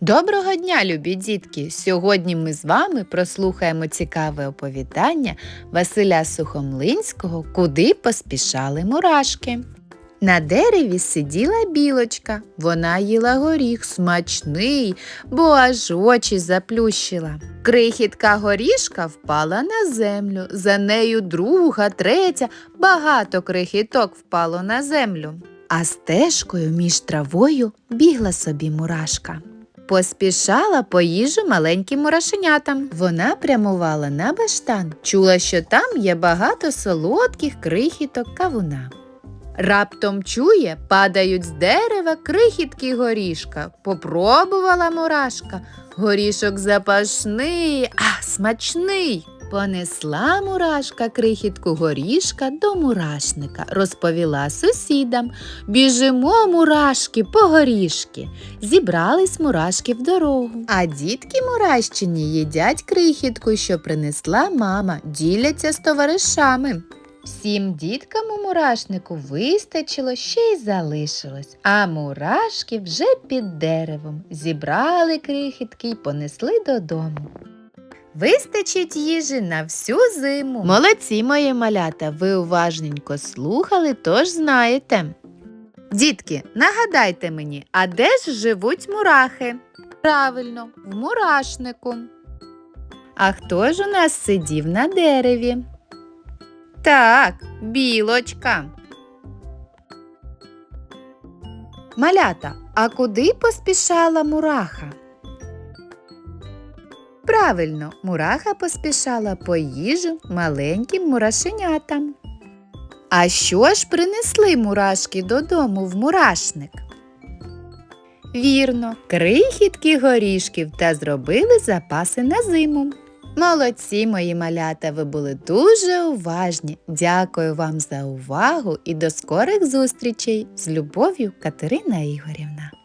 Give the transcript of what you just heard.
Доброго дня, любі дітки! Сьогодні ми з вами прослухаємо цікаве оповідання Василя Сухомлинського Куди поспішали мурашки. На дереві сиділа білочка. Вона їла горіх смачний, бо аж очі заплющила. Крихітка горішка впала на землю. За нею друга, третя, багато крихіток впало на землю. А стежкою між травою бігла собі мурашка. Поспішала по їжу маленьким мурашенятам. Вона прямувала на баштан, чула, що там є багато солодких крихіток кавуна. Раптом чує, падають з дерева крихітки горішка. Попробувала мурашка. Горішок запашний, а смачний. Понесла мурашка крихітку горішка до мурашника, розповіла сусідам. Біжимо, мурашки, по горішки. Зібрались мурашки в дорогу. А дітки мурашчині їдять крихітку, що принесла мама, діляться з товаришами. Всім діткам у мурашнику вистачило, ще й залишилось, а мурашки вже під деревом зібрали крихітки й понесли додому. Вистачить їжі на всю зиму. Молодці, мої малята, ви уважненько слухали, тож знаєте. Дітки, нагадайте мені, а де ж живуть мурахи? Правильно, в мурашнику. А хто ж у нас сидів на дереві? Так, білочка. Малята, а куди поспішала мураха? Правильно, мураха поспішала по їжу маленьким мурашенятам. А що ж принесли мурашки додому в мурашник? Вірно, крихітки горішків та зробили запаси на зиму. Молодці, мої малята, ви були дуже уважні. Дякую вам за увагу і до скорих зустрічей з любов'ю Катерина Ігорівна.